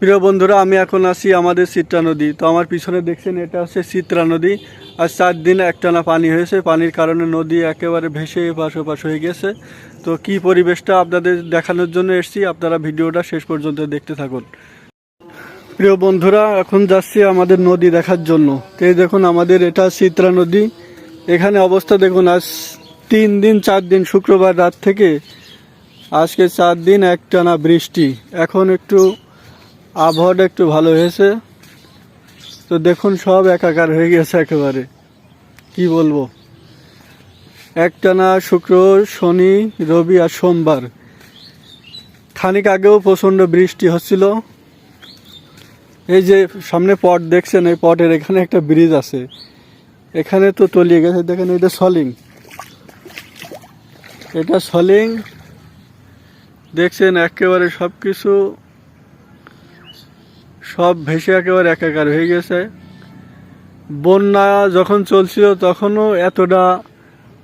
প্রিয় বন্ধুরা, আমি এখন আছি আমাদের চিত্রা নদী। তো আমার পিছনে দেখছেন, এটা হচ্ছে চিত্রা নদী। আর চার দিন একটানা পানি হয়েছে। পানির কারণে নদী একেবারে ভেসে এপাশ ওপাশ হয়ে গেছে। তো কি পরিবেশটা আপনাদের দেখানোর জন্য এসেছি, আপনারা ভিডিওটা শেষ পর্যন্ত দেখতে থাকুন। প্রিয় বন্ধুরা, এখন যাচ্ছি আমাদের নদী দেখার জন্য। তো দেখুন, আমাদের এটা চিত্রা নদী। এখানে অবস্থা দেখুন, আজ তিন দিন, চার দিন, শুক্রবার রাত থেকে আজকে চার দিন একটানা বৃষ্টি। এখন একটু আবহাওয়াটা একটু ভালো হয়েছে। তো দেখুন, সব একাকার হয়ে গেছে একেবারে। কি বলব? একটানা শুক্র, শনি, রবি আর সোমবার। খানিক আগেও প্রচণ্ড বৃষ্টি হচ্ছিল। এই যে সামনে পট দেখছেন, এই পটের এখানে একটা ব্রিজ আছে। এখানে তো তলিয়ে গেছে, দেখেন এটা সলিং। এটা সলিং। দেখছেন, একেবারে সব কিছু সব ভেসে একেবারে একাকার হয়ে গেছে। বন্যা যখন চলছিল তখনও এতটা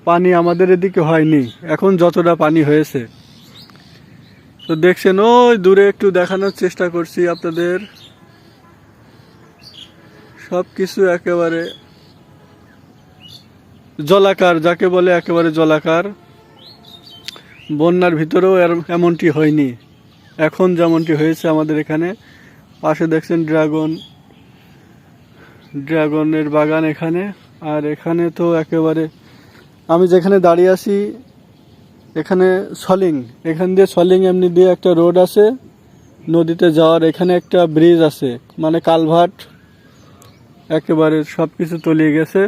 পানি আমাদের এদিকে হয়নি। এখন যতটা পানি হয়েছে। তো দেখছেন, ওই দূরে একটু দেখানোর চেষ্টা করছি আপনাদের। সব কিছু একেবারে জলাকার, যাকে বলে একেবারে জলাকার। বন্যার ভিতরেও এমনটি হয়নি। এখন যেমনটি হয়েছে আমাদের এখানে পাশে দেখছেন ড্রাগন, ড্রাগনের বাগান এখানে। আর এখানে তো একেবারে আমি যেখানে দাঁড়িয়ে আছি, এখানে সলিং, এখান দিয়ে সলিং এমনি দিয়ে একটা রোড আছে, নদীতে যাওয়ার এখানে একটা ব্রিজ আছে মানে কালভার্ট, একেবারে সব কিছু তলিয়ে গেছে।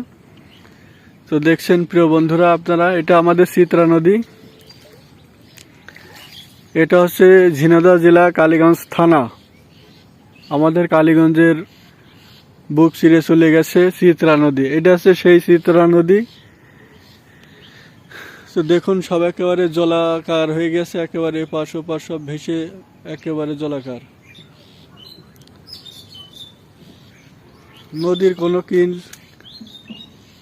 তো দেখছেন প্রিয় বন্ধুরা আপনারা, এটা আমাদের চিত্রা নদী। এটা হচ্ছে ঝিনাইদহ জেলা কালীগঞ্জ থানা। আমাদের কালীগঞ্জের বুক চিরে চলে গেছে চিত্রা নদী। এটা হচ্ছে সেই চিত্রা নদী। তো দেখুন, সব একেবারে জলাকার হয়ে গেছে, একেবারে পাশ ওপাশ সব ভেসে একেবারে জলাকার। নদীর কোনো কিল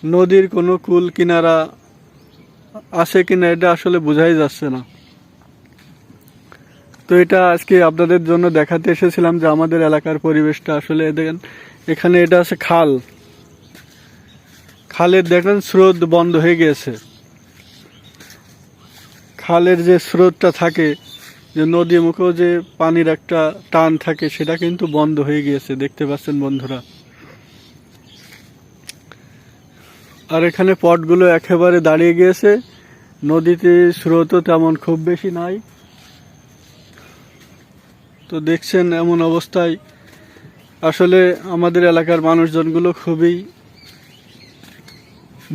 নদীর কোনো কুল কিনারা আছে কিনা, এটা আসলে বোঝাই যাচ্ছে না। তো এটা আজকে আপনাদের জন্য দেখাতে এসেছিলাম যে আমাদের এলাকার পরিবেশটা আসলে দেখেন, এখানে এটা আছে খাল। খালের দেখেন স্রোত বন্ধ হয়ে গিয়েছে। খালের যে স্রোতটা থাকে, যে নদী মুখেও যে পানির একটা টান থাকে, সেটা কিন্তু বন্ধ হয়ে গিয়েছে, দেখতে পাচ্ছেন বন্ধুরা। আর এখানে পটগুলো একেবারে দাঁড়িয়ে গিয়েছে, নদীতে স্রোতও তেমন খুব বেশি নাই। তো দেখছেন, এমন অবস্থায় আসলে আমাদের এলাকার মানুষজনগুলো খুবই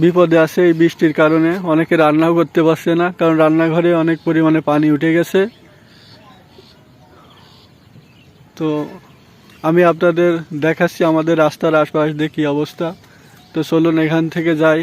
বিপদে আছে এই বৃষ্টির কারণে। অনেকে রান্নাও করতে পারছে না, কারণ রান্নাঘরে অনেক পরিমাণে পানি উঠে গেছে। তো আমি আপনাদের দেখাচ্ছি, আমাদের রাস্তার আশপাশ দিয়ে কী অবস্থা। তো চলুন এখান থেকে যাই।